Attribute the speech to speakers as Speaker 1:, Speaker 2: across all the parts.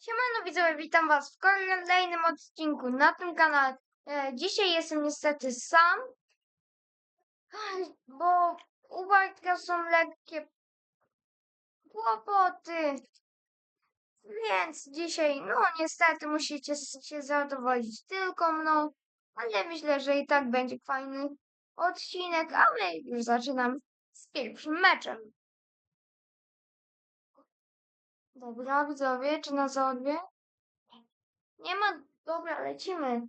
Speaker 1: Siemano widzowie, witam was w kolejnym odcinku na tym kanale. E, dzisiaj jestem niestety sam, bo u Bartka są lekkie kłopoty. Więc dzisiaj, no niestety musicie się zadowolić tylko mną, ale myślę, że i tak będzie fajny odcinek, a my już zaczynamy z pierwszym meczem. Dobra, widzowie, czy na zaodwie? Nie ma. Dobra, lecimy.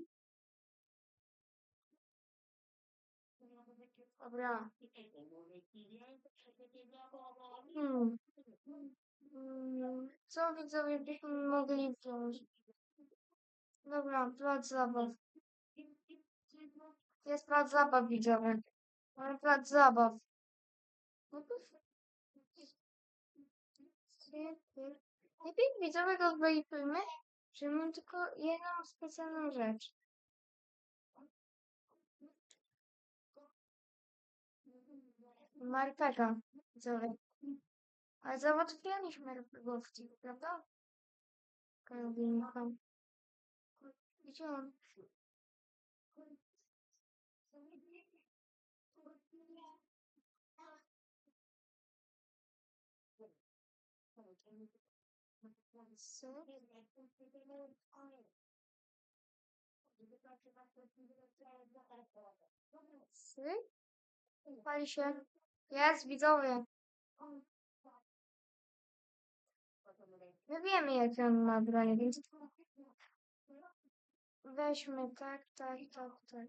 Speaker 1: Dobra. Hmm. Hmm. Co widzowie byśmy mogli wziąć? Dobra, plac zabaw. Jest plac zabaw, widzowie. Mamy plac zabaw. No. Lepiej widzowie zbejtujmy, że mam tylko jedną specjalną rzecz. Widzowie. Ale załatwialiśmy RPGowców, prawda? Karolina. Gdzie on? Co? Sy? Pali się. Jest, widzowie. My wiemy, jakie on ma broń, więc... Weźmy tak, tak, tak, tak.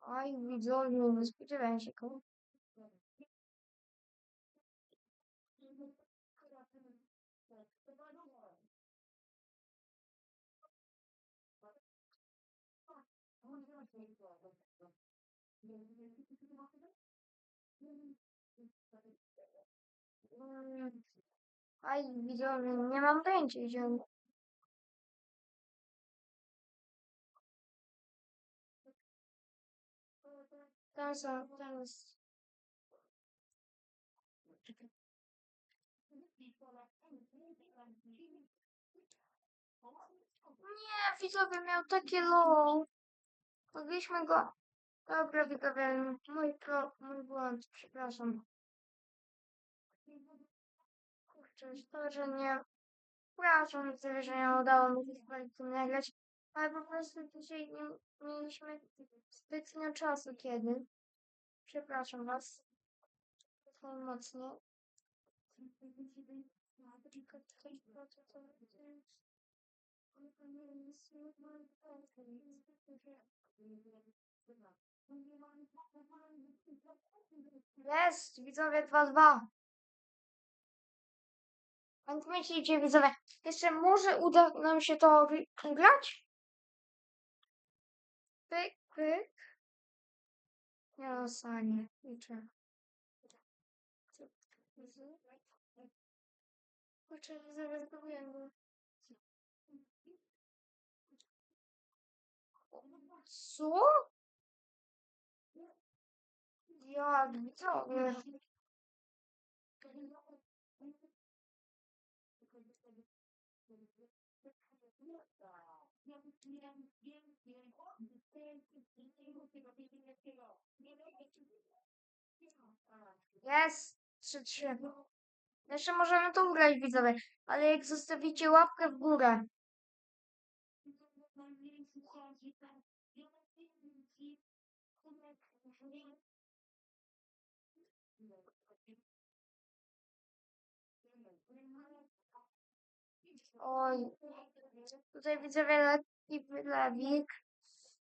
Speaker 1: Oj, widzowie, nie spodziewałem się kogo. Mm. Aj, widzowie, nie mam pojęcia, gdzie on... Tam są. Nie, widzowie miał takie low. Mogliśmy go... Dobra, widzowie, mój, pro... mój błąd, przepraszam. Kurczę, to, że nie... Przepraszam, że nie udało mi się z nagrać, ale po prostu dzisiaj nie mieliśmy zbytnio czasu kiedy. Przepraszam was. Mocnie. Jest, widzowie 2-2. Jak myślicie, widzowie, jeszcze może uda nam się to grać? Pyk, pyk. Ja sanie, liczę. Kurczę, zaraz zgubiłem. Co? Jak widzowie? Jest! 3-3. Jeszcze możemy to ugrać, widzowie. Ale jak zostawicie łapkę w górę. Oj. Tutaj widzowie lekki wylewik.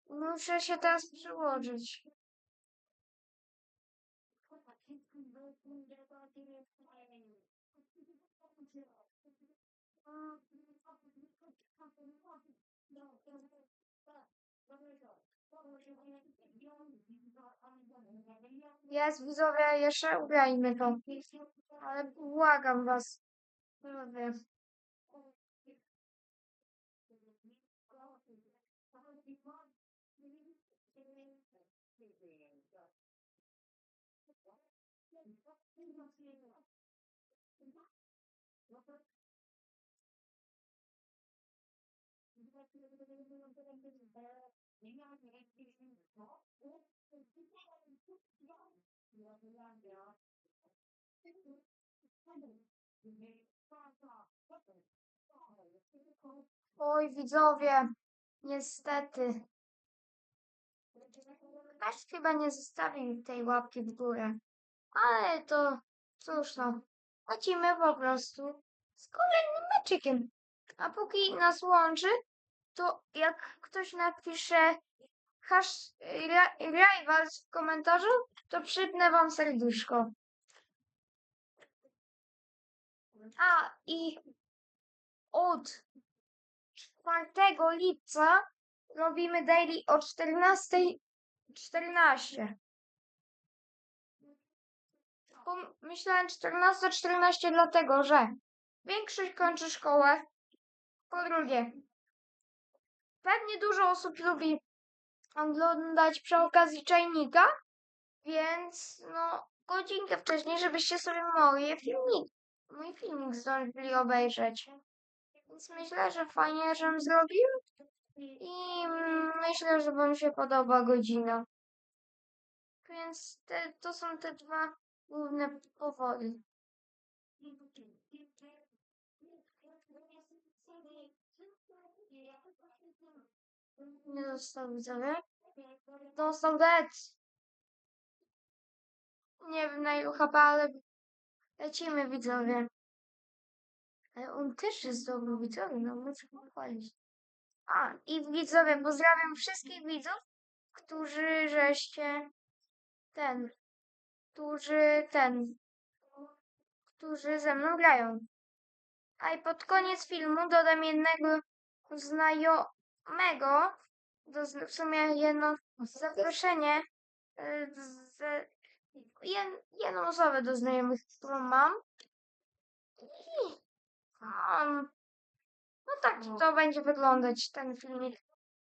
Speaker 1: Muszę się teraz przyłożyć. Jest, widzowie, jeszcze ugrajmy to. Ale błagam was. Widzowie. Oj, widzowie, niestety. Ktoś chyba nie zostawił tej łapki w górę. Ale to cóż no. Lecimy po prostu z kolejnym meczykiem. A póki nas łączy, to jak ktoś napisze hash rivals w komentarzu, to przypnę wam serduszko. A i od 4 lipca robimy daily o 14.14. Pom- Myślałem 14.14 dlatego, że większość kończy szkołę. Po drugie, pewnie dużo osób lubi oglądać przy okazji czajnika, więc no godzinkę wcześniej, żebyście sobie moje filmik, mój filmik zdążyli obejrzeć. Więc myślę, że fajnie, żebym zrobił i myślę, że wam się podoba godzina. Więc te, to są te dwa główne powody. Nie dostał widzowie. Dostał dead. Nie wiem na ilu HP, ale lecimy widzowie. Ale on też jest dobry widzowie, no muszę pochwalić. A, i widzowie, pozdrawiam wszystkich widzów, którzy żeście ten, którzy ten, którzy ze mną grają. A i pod koniec filmu dodam jednego do, z- w sumie jedno zaproszenie, e, z, jed, jedną osobę do znajomych, którą mam. I um, no tak to będzie wyglądać ten filmik.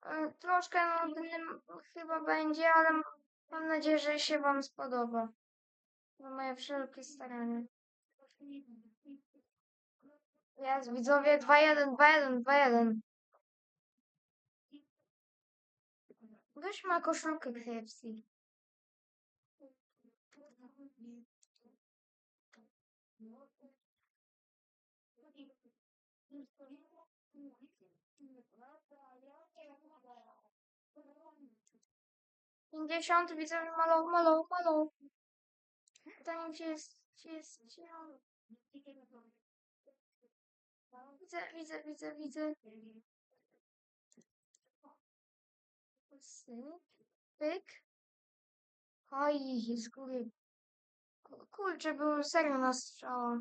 Speaker 1: E, Troszkę nudny chyba będzie, ale mam nadzieję, że się Wam spodoba. Na moje wszelkie starania. Jest, widzowie, 2-1, 2-1, 2-1. Gość ma koszulkę KFC. Pięćdziesiąt, widzowie, malą, malą, malą. Pytanie, gdzie jest, gdzie jest, gdzie? Widzę, widzę, widzę, widzę. Syk, pyk. Oj, z góry. Kurczę, był serio na strzała.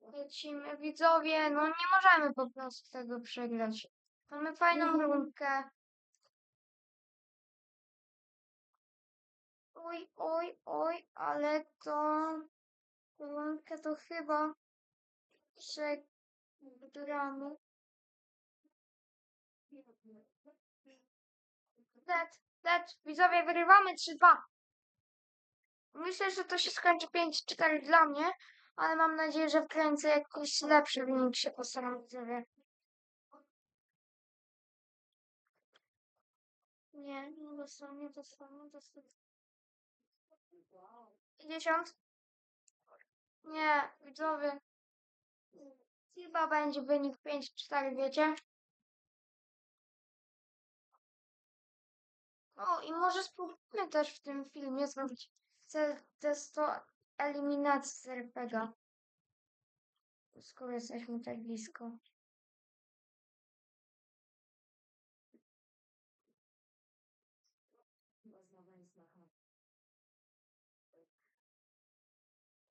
Speaker 1: Lecimy, widzowie, no nie możemy po prostu tego przegrać. Mamy fajną rundkę. Oj, oj, oj, ale to rundkę to chyba przegramy. Dead, dead, widzowie, wyrywamy 3-2. Myślę, że to się skończy 5-4 dla mnie, ale mam nadzieję, że wkręcę jakiś lepszy wynik się postaram widzowie. Nie, nie dostał, nie dostał, nie dostał. 50. Nie, widzowie. Chyba będzie wynik 5-4, wiecie? O, i może spróbujmy też w tym filmie zrobić te- testo eliminacji z RPG. Skoro jesteśmy tak blisko.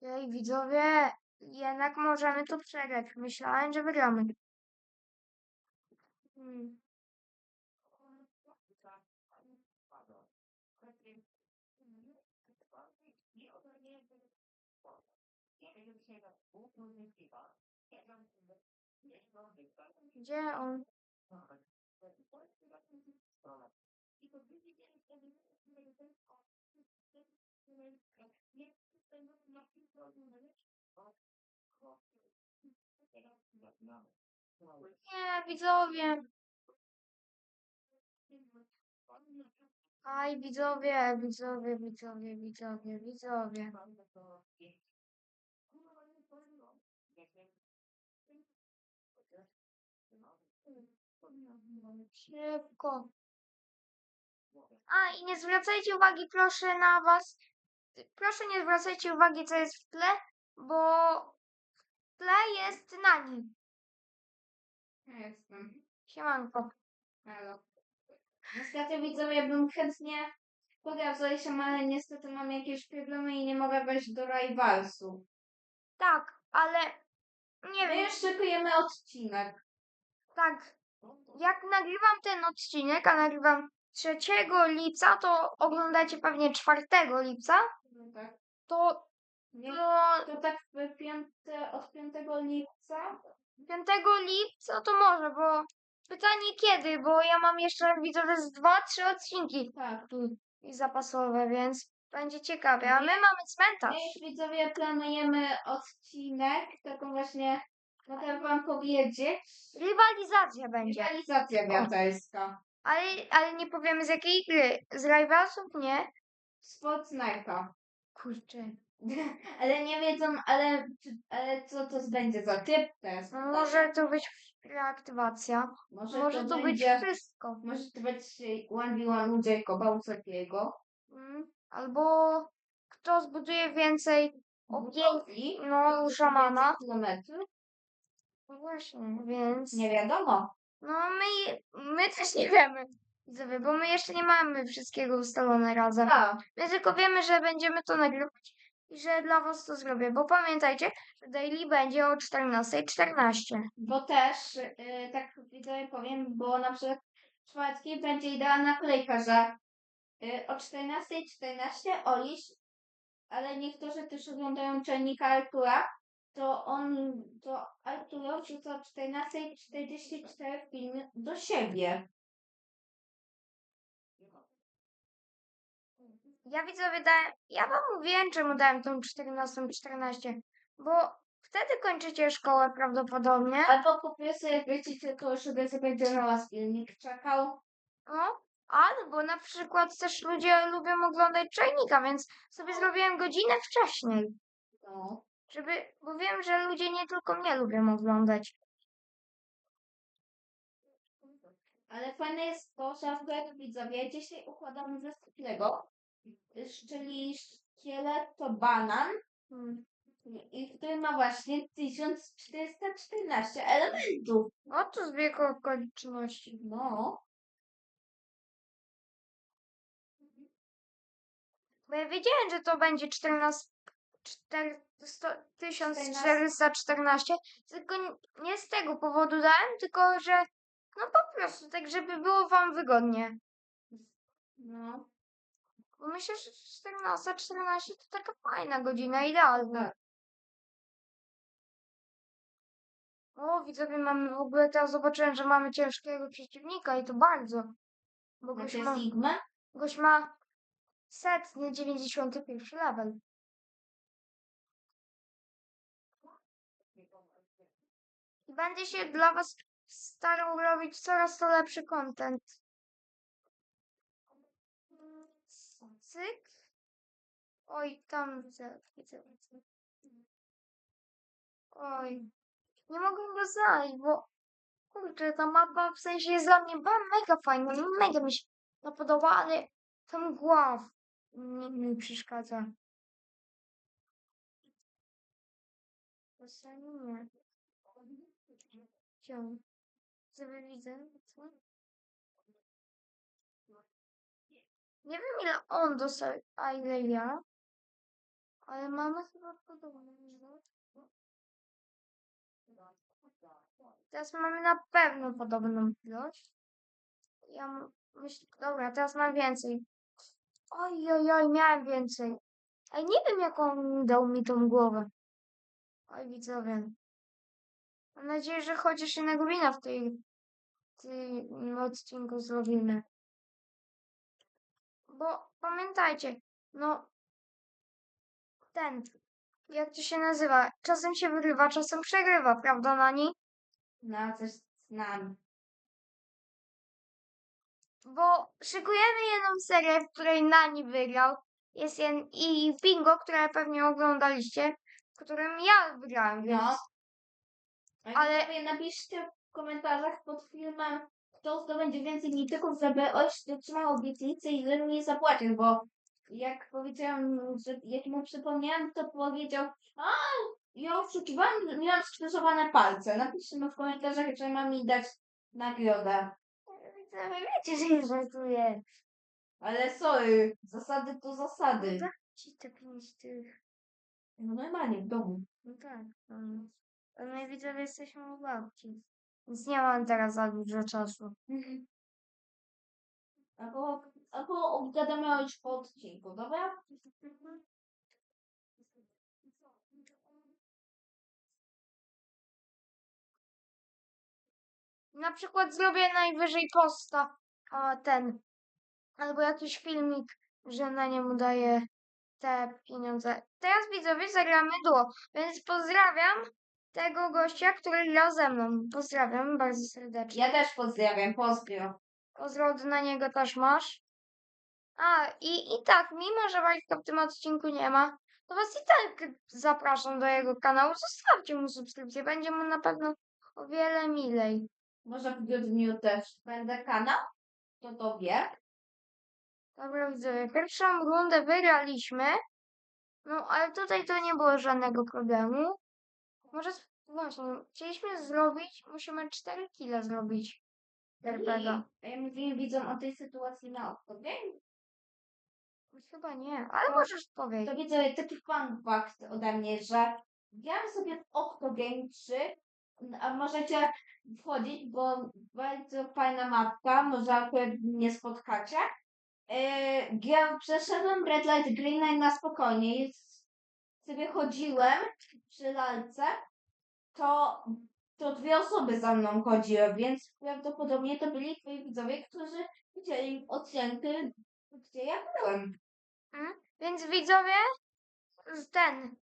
Speaker 1: Ej, widzowie, jednak możemy to przegrać. Myślałem, że wygramy. Hmm. Gdzie on? Nie, widzowie. Aj, widzowie, widzowie, widzowie, widzowie, widzowie. Szybko. A, i nie zwracajcie uwagi, proszę, na was. Proszę nie zwracajcie uwagi, co jest w tle, bo w tle jest Nani.
Speaker 2: Ja jestem.
Speaker 1: Siemanko.
Speaker 2: Halo. Niestety widzowie bym chętnie pograł z Olesią, ale niestety mam jakieś problemy i nie mogę wejść do Rivalsu.
Speaker 1: Tak, ale nie
Speaker 2: My
Speaker 1: wiem,
Speaker 2: szykujemy odcinek.
Speaker 1: tak, jak nagrywam ten odcinek, a nagrywam 3 lipca, to oglądacie pewnie 4 lipca,
Speaker 2: No tak.
Speaker 1: to,
Speaker 2: Nie,
Speaker 1: to
Speaker 2: tak w piąte, od 5 lipca?
Speaker 1: 5 lipca to może, bo pytanie kiedy, bo ja mam jeszcze widzowie z 2-3 odcinki
Speaker 2: Tak.
Speaker 1: i zapasowe, więc będzie ciekawie, a my mamy cmentarz.
Speaker 2: Już widzowie planujemy odcinek, taką właśnie, mogę wam powiedzieć,
Speaker 1: Rywalizacja będzie,
Speaker 2: rywalizacja diabelska.
Speaker 1: ale, ale nie powiemy z jakiej gry, z Rivalsów nie.
Speaker 2: Z Fortnite'a.
Speaker 1: Kurczę.
Speaker 2: Ale nie wiedzą, ale, ale co to będzie za typ test?
Speaker 1: No może to być reaktywacja.
Speaker 2: Może,
Speaker 1: Może
Speaker 2: to,
Speaker 1: to być
Speaker 2: będzie,
Speaker 1: wszystko.
Speaker 2: może to być 1v1 u Jacoba.
Speaker 1: Mm, Albo kto zbuduje więcej
Speaker 2: Budowli,
Speaker 1: no szamana.
Speaker 2: kilometrów?
Speaker 1: No właśnie, więc
Speaker 2: Nie wiadomo.
Speaker 1: no my, my też nie wiemy. Widzowie, bo my jeszcze nie mamy wszystkiego ustalone razem.
Speaker 2: A,
Speaker 1: My tylko wiemy, że będziemy to nagrywać i że dla was to zrobię. Bo pamiętajcie, że daily będzie o 14.14.
Speaker 2: bo też, y, tak widzowie powiem, bo na przykład czwartki będzie idealna kolejka, że y, o 14.14 Oliś, ale niektórzy też oglądają czajnika Artura, to on, to Arturo wrzuca o 14.44 film do siebie.
Speaker 1: Ja widzowie dałem, ja wam mówiłem, czemu dałem tą 14.14, bo wtedy kończycie szkołę prawdopodobnie.
Speaker 2: Albo po prostu jak wiecie, tylko sobie sobie na was filmik czekał.
Speaker 1: No, albo na przykład też ludzie lubią oglądać czajnika, więc sobie zrobiłem godzinę wcześniej,
Speaker 2: No.
Speaker 1: Żeby, bo wiem, że ludzie nie tylko mnie lubią oglądać.
Speaker 2: Ale fajne jest to, że akurat widzowie dzisiaj układamy zestaw Lego, czyli szkielet to banan
Speaker 1: Hmm.
Speaker 2: i który ma właśnie 1414 elementów.
Speaker 1: O, to zbieg okoliczności.
Speaker 2: No.
Speaker 1: Bo ja wiedziałem, że to będzie 14, 400, 1414, tylko nie z tego powodu dałem, tylko że no po prostu tak, żeby było wam wygodnie.
Speaker 2: No.
Speaker 1: Bo myślę, że 14, 14 to taka fajna godzina, idealna.
Speaker 2: Tak.
Speaker 1: O, widzowie, mamy w ogóle teraz zobaczyłem, że mamy ciężkiego przeciwnika i to bardzo. Bo gość ma, gość ma setny 91 level. Będzie się dla was starał robić coraz to lepszy content. Cyk. Oj, tam widzę. Oj. Nie mogę go znaleźć, bo kurczę, ta mapa w sensie jest dla mnie mega fajna, mega mi się to podoba, ale ta mgła mi, mi przeszkadza. Czasami nie. Widzę, co? Nie wiem ile on dostał, a ile ja. Ale mamy chyba podobną ilość. Teraz mamy na pewno podobną ilość. Ja myślę, dobra, teraz mam więcej. Oj, oj, oj, miałem więcej. Ale nie wiem, jak on dał mi tą głowę. Oj, widzowie. Mam nadzieję, że chociaż innego wina w tej, tym odcinku zrobimy. Bo pamiętajcie, no ten, jak to się nazywa? Czasem się wygrywa, czasem przegrywa, prawda, Nani?
Speaker 2: Na coś z nami.
Speaker 1: Bo szykujemy jedną serię, w której Nani wygrał. Jest jen... i bingo, które pewnie oglądaliście, w którym ja wygrałem, więc...
Speaker 2: No.
Speaker 1: Ale-
Speaker 2: Ale napiszcie w komentarzach pod filmem, kto zdobędzie więcej mityków, żeby Oś dotrzymał obietnicy i ile mi zapłacił, bo jak powiedziałem, że jak mu przypomniałem, to powiedział, a ja oszukiwałem, miałam skrzyżowane palce. Napiszcie mi w komentarzach, że mam mi dać nagrodę.
Speaker 1: Wy wiecie, że nie żartuję.
Speaker 2: Ale sorry, zasady to zasady.
Speaker 1: No Ci te pięć tych...
Speaker 2: No normalnie w domu.
Speaker 1: No tak. Um, my widzowie jesteśmy u babci. Więc nie mam teraz za dużo czasu.
Speaker 2: Albo, albo obgadamy już po odcinku, dobra?
Speaker 1: Na przykład zrobię najwyżej posta, a ten, albo jakiś filmik, że na niemu daję te pieniądze. Teraz widzowie zagramy duo, więc pozdrawiam tego gościa, który grał ze mną. Pozdrawiam bardzo serdecznie.
Speaker 2: Ja też pozdrawiam, pozdro.
Speaker 1: Pozdro na niego też masz. A, i, i tak, mimo że Wojtka w tym odcinku nie ma, to was i tak zapraszam do jego kanału. Zostawcie mu subskrypcję, będzie mu na pewno o wiele milej.
Speaker 2: Może w grudniu też będę kanał? Kto to wie?
Speaker 1: Dobra, widzowie, pierwszą rundę wygraliśmy. No, ale tutaj to nie było żadnego problemu. Może, sp- właśnie, chcieliśmy zrobić, musimy 4 kile zrobić. RPG.
Speaker 2: A ja mówiłem widzom o tej sytuacji na odchodzie.
Speaker 1: Chyba nie, ale
Speaker 2: No,
Speaker 1: możesz powiedzieć.
Speaker 2: To widzę taki fun fact ode mnie, że grałem sobie w Octogame 3, a możecie wchodzić, bo bardzo fajna mapka, może akurat nie spotkacie. Yy, grałem, przeszedłem Red Light Green Light na spokojnie. Jest, sobie chodziłem przy lalce, to, to dwie osoby za mną chodziły, więc prawdopodobnie to byli twoi widzowie, którzy widzieli odcinek, gdzie ja byłem.
Speaker 1: Więc widzowie, z ten.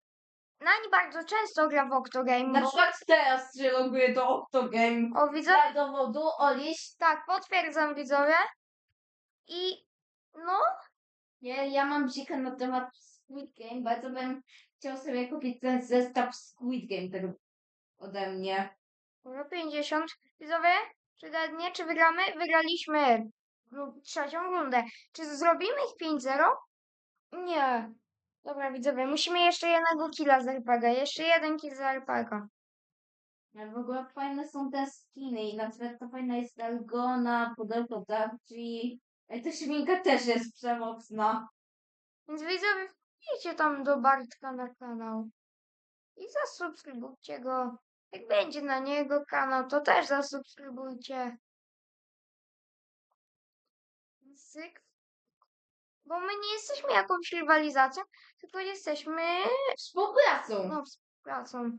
Speaker 1: Nani bardzo często gra w Octogame.
Speaker 2: Na
Speaker 1: Bo,
Speaker 2: przykład teraz się loguję do Octogame.
Speaker 1: o widzowie,
Speaker 2: Dla dowodu, Oliś.
Speaker 1: tak, potwierdzam widzowie. I no,
Speaker 2: Ja, ja mam bzikę na temat Squid Game, bardzo bym chciał sobie kupić ten zestaw Squid Game tego ode mnie.
Speaker 1: Dobra, 50. Widzowie, czy nie, czy wygramy? Wygraliśmy no, trzecią rundę. Czy zrobimy ich 5-0? Nie. Dobra, widzowie, musimy jeszcze jednego killa z RPG. Jeszcze jeden kill z RPG.
Speaker 2: Ale w ogóle fajne są te skiny i na przykład to fajna jest Dalgona, Pudełko Darci. Ej, ta świnka też jest przemocna.
Speaker 1: Więc widzowie, wbijcie tam do Bartka na kanał. I zasubskrybujcie go. Jak będzie na niego kanał, to też zasubskrybujcie. Syk. Bo my nie jesteśmy jakąś rywalizacją, tylko jesteśmy
Speaker 2: Współpracą.
Speaker 1: no, współpracą.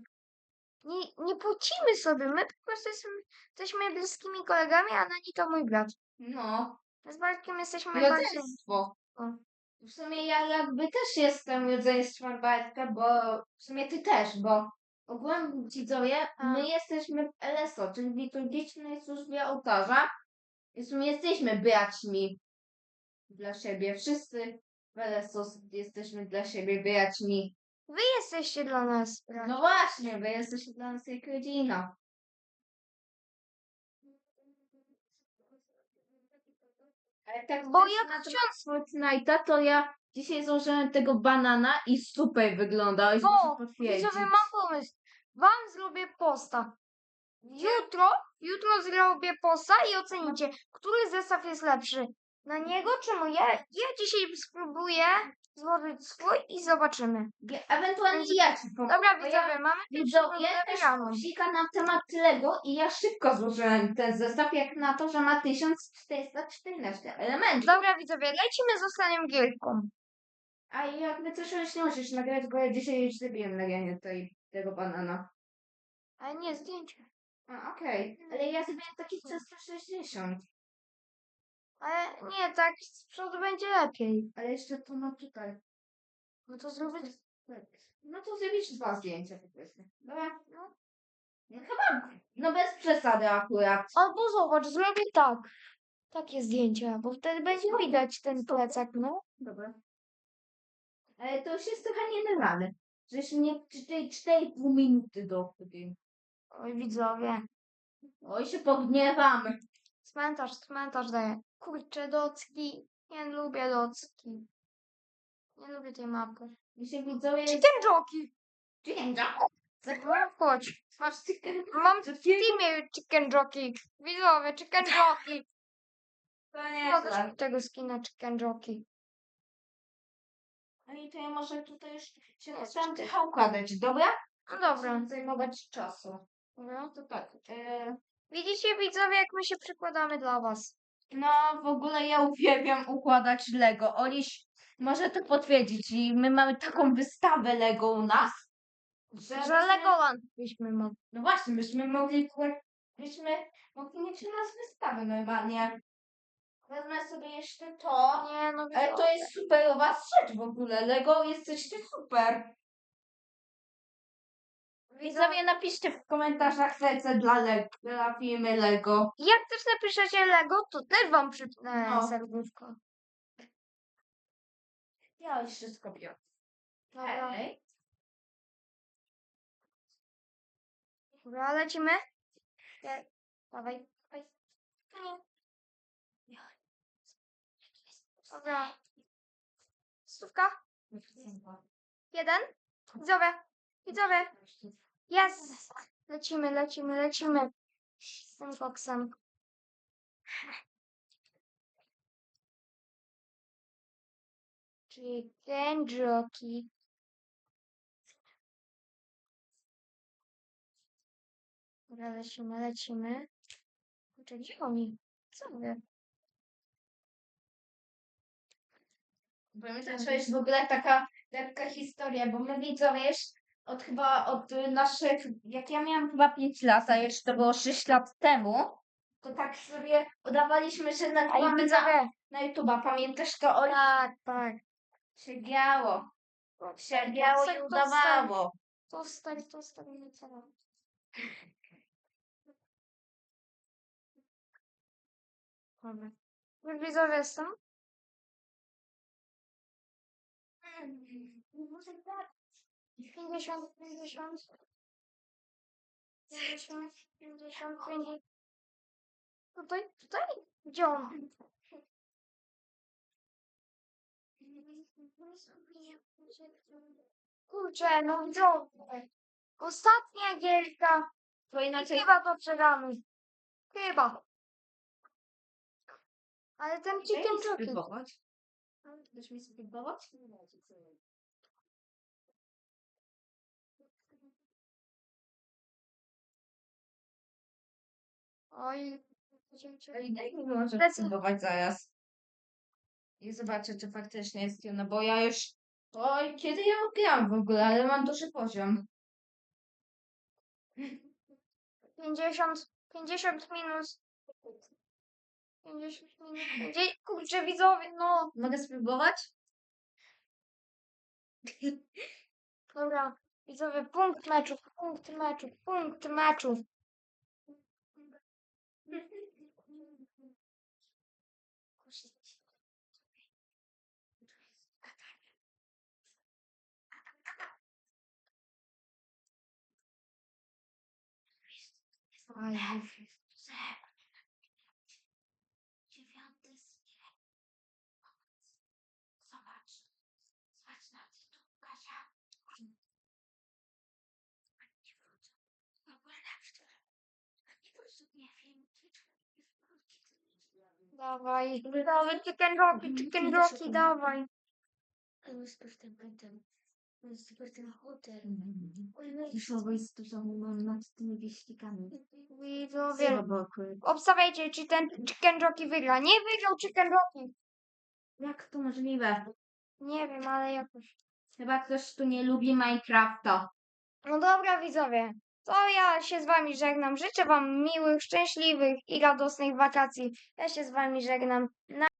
Speaker 1: Nie, nie płacimy sobie, my po prostu jesteśmy, jesteśmy bliskimi kolegami, a Nani to mój brat.
Speaker 2: No,
Speaker 1: Z Bartkiem jesteśmy
Speaker 2: rodzeństwo. W sumie ja jakby też jestem rodzeństwem Bartka, bo w sumie ty też, bo ogółem widzowie,
Speaker 1: A.
Speaker 2: my jesteśmy w LSO, czyli w liturgicznej służbie ołtarza. I w sumie jesteśmy braćmi dla siebie. Wszyscy w LSO jesteśmy dla siebie braćmi.
Speaker 1: Wy jesteście dla nas.
Speaker 2: No właśnie, wy jesteście dla nas jak rodzina. Tak
Speaker 1: Bo jak
Speaker 2: temat Fortnite'a, to ja dzisiaj założyłem tego banana i super wygląda. Już
Speaker 1: O, widzowie, mam pomysł. Wam zrobię posta. Jutro, jutro zrobię posta i ocenicie, który zestaw jest lepszy. Na niego czy mój? Ja, ja dzisiaj spróbuję złożyć swój i zobaczymy.
Speaker 2: Ewentualnie ja ci pomogę.
Speaker 1: Dobra,
Speaker 2: bo
Speaker 1: widzowie, mamy
Speaker 2: Widzowie też
Speaker 1: wygraną.
Speaker 2: bzika na temat Lego i ja szybko złożyłem ten zestaw, jak na to, że ma 1414 elementów.
Speaker 1: Dobra, widzowie, lecimy z ostatnią gierką.
Speaker 2: A jakby coś już nie musisz nagrać, bo ja dzisiaj już zrobiłem nagranie tej, tego banana.
Speaker 1: Ale nie, zdjęcie.
Speaker 2: A, okej. Ale ja zrobiłem taki 360.
Speaker 1: Ale nie, tak z przodu będzie lepiej.
Speaker 2: Ale jeszcze to ma tutaj.
Speaker 1: No to zrobić
Speaker 2: Tak. No to zrobisz dwa zdjęcia po prostu. Dobra? No. no chyba, no bez przesady akurat.
Speaker 1: Albo zobacz, zrobię tak. Takie zdjęcia, bo wtedy będzie widać ten plecak, no.
Speaker 2: Dobra. Ale to już jest trochę nienormalne. Że jeszcze nie 4,5 minuty do tym.
Speaker 1: Oj, widzowie.
Speaker 2: Oj, się pogniewamy.
Speaker 1: Cmentarz, cmentarz daje. Kurczę, docki. Nie lubię docki. Nie lubię tej mapy.
Speaker 2: Mi się widzowie...
Speaker 1: Chicken jockey! No, chodź.
Speaker 2: Masz chicken...
Speaker 1: Mam w teamie chicken jockey. Widzowie, chicken jockey.
Speaker 2: To nie
Speaker 1: Pokaż mi tego skina chicken jockey.
Speaker 2: No i to ja może tutaj już się postaram
Speaker 1: cztery.
Speaker 2: trochę układać, dobra?
Speaker 1: No dobra.
Speaker 2: Nie zajmować czasu.
Speaker 1: dobra.
Speaker 2: To tak. E,
Speaker 1: Widzicie widzowie, jak my się przykładamy dla was.
Speaker 2: No w ogóle ja uwielbiam układać Lego. Oliś może to potwierdzić. I my mamy taką wystawę Lego u nas. Że,
Speaker 1: Że
Speaker 2: byśmy-
Speaker 1: Legoland byśmy mogli.
Speaker 2: No właśnie, byśmy mogli byśmy mogli mieć u nas wystawę normalnie. Wezmę sobie jeszcze to.
Speaker 1: Nie, no
Speaker 2: Ale to jest superowa rzecz w ogóle. Lego jesteście super. Widzowie, napiszcie w komentarzach serce dla, Le- dla firmy Lego.
Speaker 1: Jak też napiszecie Lego, to też wam przypnę
Speaker 2: No.
Speaker 1: serduszko.
Speaker 2: Ja już wszystko biorę.
Speaker 1: Dobra.
Speaker 2: Hej.
Speaker 1: Dobra, lecimy. Nie. Dawaj. Dobra. Stówka. Jeden. Widzowie. Widzowie. Jest. Lecimy, lecimy, lecimy. Z tym koksem. Chicken jockey. Dobra, lecimy, lecimy. Kurczę, gdzie oni? Co wy?
Speaker 2: Powiem, że to jest w ogóle taka, taka historia, bo my widzowie od chyba od naszych, jak ja miałam chyba 5 lat, a jeszcze to było 6 lat temu, to tak sobie udawaliśmy, że nagrywamy
Speaker 1: za,
Speaker 2: na YouTube'a. Pamiętasz to, Oli?
Speaker 1: Tak, tak.
Speaker 2: Się działo. Się
Speaker 1: działo
Speaker 2: i udawało.
Speaker 1: To stać, to stać, Dobra. Wy widzowie są? Mm, może tak. 50, 50, 60, 50, 50. Tutaj, tutaj? Gdzie on? Kurczę, no gdzie on? Ostatnia gierka.
Speaker 2: To inaczej.
Speaker 1: Chyba to przegramy. Chyba. Ale ten ci
Speaker 2: ten Chcesz mi spróbować?
Speaker 1: Oj.
Speaker 2: Ej, daj mi może spróbować zaraz. I zobaczę, czy faktycznie jest no bo ja już... Oj, kiedy ja gram w ogóle, ale mam duży poziom.
Speaker 1: 50, 50 minus. 50 minus. 50, kurczę, widzowie, no.
Speaker 2: Mogę spróbować?
Speaker 1: Dobra, widzowie, punkt meczu, punkt meczu, punkt meczu.
Speaker 2: Dziewiąty sklep. Zobacz. Zobacz na tytuł, Kasia. Oni wrócą. W ogóle na przykład. Oni wrócą, nie wiem,
Speaker 1: Dawaj, dawaj, chicken jockey, chicken jockey, dawaj.
Speaker 3: Super ten pętem. Super ten hotel. Jest to samo mam nad tymi wieśnikami.
Speaker 1: Widzowie,
Speaker 3: boku.
Speaker 1: obstawiajcie, czy ten chicken jockey wygra. Nie wygrał chicken jockey.
Speaker 2: Jak to możliwe?
Speaker 1: Nie wiem, ale jakoś.
Speaker 2: Chyba ktoś tu nie lubi Minecrafta.
Speaker 1: No dobra, widzowie. To ja się z wami żegnam. Życzę wam miłych, szczęśliwych i radosnych wakacji. Ja się z wami żegnam. Na